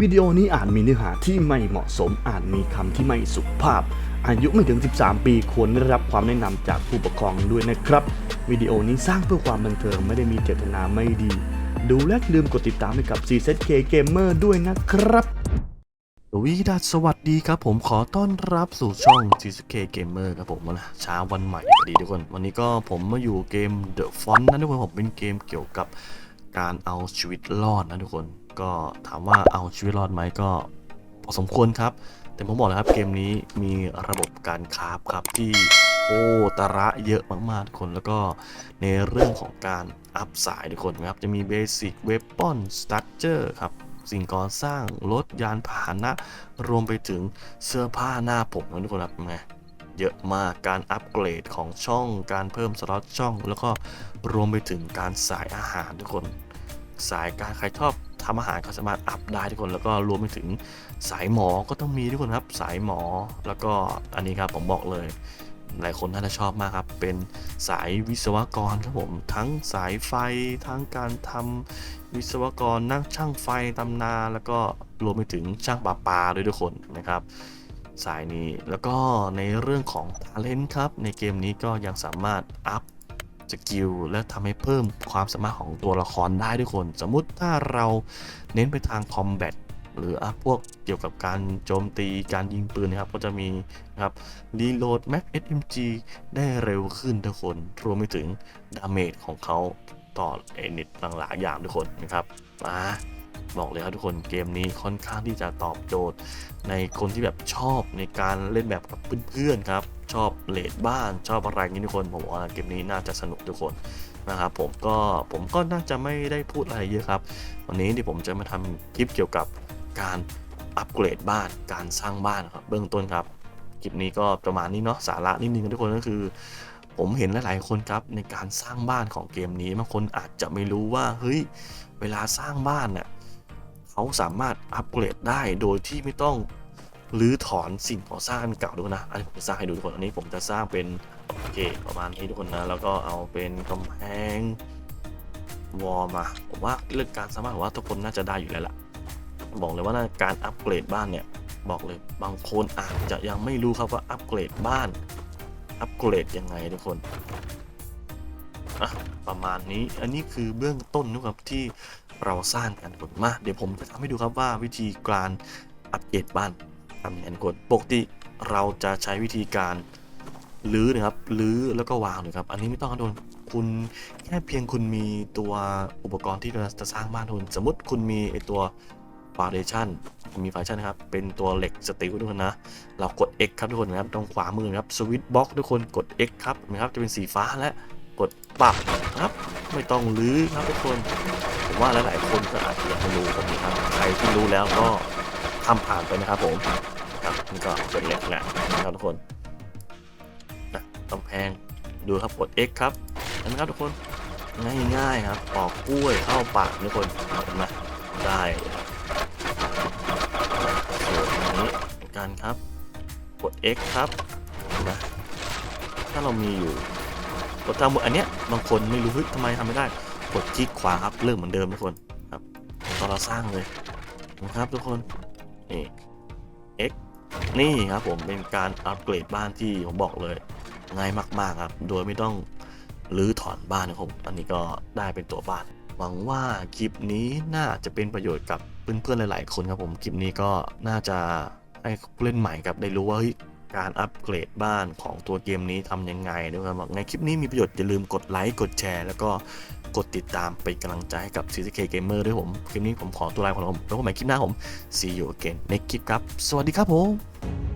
วิดีโอนี้อาจมีเนื้อหาที่ไม่เหมาะสมอาจมีคำที่ไม่สุภาพ อายุไม่ถึง 13 ปีควรได้รับความแนะนำจากผู้ปกครองด้วยนะครับ วิดีโอนี้สร้างเพื่อความบันเทิงไม่ได้มีเจตนาไม่ดี ดูและลืมกดติดตามให้กับ CZK Gamer ด้วยนะครับวิดัสสวัสดีครับผมขอต้อนรับสู่ช่อง TSK Gamer ครับผมนะเช้าวันใหม่พอดีทุกคน วันนี้ก็ผมมาอยู่เกม The Font นะทุกคนผมเป็นเกมเกี่ยวกับการเอาชีวิตรอดนะทุกคน ก็ถามว่าเอาชีวิตรอดไหมก็พอสมควรครับ แต่ผมบอกเลยครับเกมนี้มีระบบการคราฟครับที่โอ้ตระเยอะมากๆทุกคนแล้วก็ในเรื่องของการอัพสายทุกคนนะครับ จะมี Basic Weapon Structure ครับ สิ่งก่อสร้างรถยานพาหนะ รวมไปถึงเสื้อผ้าหน้าผมนะทุกคนครับไงเยอะมากการอัปเกรดของช่องการเพิ่มสล็อตช่อง แล้วก็รวมไปถึงการสายอาหารทุกคน สายการใครชอบ ทำอาหารก็สามารถอัพได้ทุกคน แล้วก็รวมไปถึงสายหมอก็ต้องมีทุกคนครับ สายหมอ แล้วก็อันนี้ครับผมบอกเลย หลายคนน่าจะชอบมากครับ เป็นสายวิศวกรครับผม ทั้งสายไฟ ทั้งการทำวิศวกร นั่งช่างไฟตำนา แล้วก็รวมไปถึงช่างปลาปลาด้วยทุกคนนะครับสายนี้แล้วก็ในเรื่องของ Talent ครับ ในเกมนี้ก็ยังสามารถอัพ สกิลและทำให้เพิ่มความสามารถของตัวละครได้ทุกคน สมมุติถ้าเราเน้นไปทางคอมแบทหรืออพวกเกี่ยวกับการโจมตีการยิงปืนนะครับก็จะมีนะครับรีโหลด Max SMG ได้เร็วขึ้นทุกคน รวมไปถึงดาเมจของเขาต่อเอนิตหลายๆอย่างทุกคนนะครับมาบอกเลยครับทุกคนเกมนี้ค่อนข้างที่จะตอบโจทย์ ในคนที่แบบชอบในการเล่นแบบกับเพื่อนๆครับ ชอบเลดบ้านชอบอะไรางนี้ทุกคนผมว่าเกมนี้น่าจะสนุกทุกคนนะครับผมก็ผมก็น่าจะไม่ได้พูดอะไรเยอะครับ วันนี้ที่ผมจะมาทำคลิปเกี่ยวกับการอัปเกรดบ้านการสร้างบ้านครับเบื้องต้นครับคลิปนี้ก็ประมาณนี้เนาะสาระนิดนึงทุกคนก็คือ ผมเห็นหลายๆคนครับในการสร้างบ้านของเกมนี้บางคนอาจจะไม่รู้ว่าเฮ้ยเวลาสร้างบ้านเนี่ยเขาสามารถอัปเกรดได้โดยที่ไม่ต้อง รื้อถอนสิ่งก่อสร้างเก่าด้วยนะ อันนี้ผมจะสร้างให้ดูทุกคน อันนี้ผมจะสร้างเป็นโอเคประมาณนี้ทุกคนนะ แล้วก็เอาเป็นกำแพงวอลมา ผมว่าเรื่องการสร้างบ้านผมว่าทุกคนน่าจะได้อยู่แล้วล่ะ บอกเลยว่าการอัปเกรดบ้านเนี่ย บอกเลยบางคนอาจจะยังไม่รู้ครับว่าอัปเกรดบ้าน อัปเกรดยังไงทุกคนอะประมาณนี้ อันนี้คือเบื้องต้นนะครับที่เราสร้างกันกดมา เดี๋ยวผมจะทำให้ดูครับว่าวิธีการอัปเกรดบ้าน ทำอย่างกดปกติเราจะใช้วิธีการลื้อนะครับลื้อแล้วก็วางนะครับ อันนี้ไม่ต้องโดนคุณแค่เพียงคุณมีตัวอุปกรณ์ที่จะสร้างบ้านทุนสมมติคุณมีไอตัวฟาวเดชั่นมีฟาวเดชั่นนะครับ เป็นตัวเหล็กสตีลทุกคนนะ เรากด X ครับทุกคนนะครับตรงขวามือครับสวิตบล็อกทุกคนกด X ครับนะครับจะเป็นสีฟ้าและกดปับครับ ไม่ต้องลื้อครับทุกคนผมว่าหลายๆคนก็อาจจะยังไม่รู้กันนะครับใครที่รู้แล้วก็ ทำผ่านไปนะครับผมครับนี่ก็เป็นเล็กแหละนะครับทุกคนนะกำแพงดูครับกด X ครับเห็นไหมครับทุกคนง่ายๆครับปอกกล้วยเข้าปากทุกคนเห็นไหมได้ครับส่วนนี้กันครับกด X ครับเห็นไหมถ้าเรามีอยู่กดตามอันเนี้ยบางคนไม่รู้เฮ้ยทำไมทำไม่ได้กดคลิกขวาครับเริ่มเหมือนเดิมทุกคนครับตอนเราสร้างเลยนะครับทุกคน นี่ X นี่ครับผมเป็นการอัปเกรดบ้านที่ผมบอกเลย ง่ายมาก ๆ ครับ โดยไม่ต้องรื้อถอนบ้านนะครับอันนี้ก็ได้เป็นตัวบ้าน หวังว่าคลิปนี้น่าจะเป็นประโยชน์กับเพื่อนๆหลาย ๆ คนครับผมคลิปนี้ก็น่าจะให้ผู้เล่นใหม่กับได้รู้ว่าเฮ้ย การอัปเกรดบ้านของตัวเกมนี้ทำยังไงนะครับบอกไงคลิปนี้มีประโยชน์อย่าลืมกดไลค์กดแชร์ แล้วก็กดติดตามเป็นกำลังใจให้กับ CCK Gamer ด้วยผม คลิปนี้ผมขอตัวลาไปก่อนครับแล้วพบกันใหม่คลิปหน้าผม see you again ในคลิปครับ สวัสดีครับผม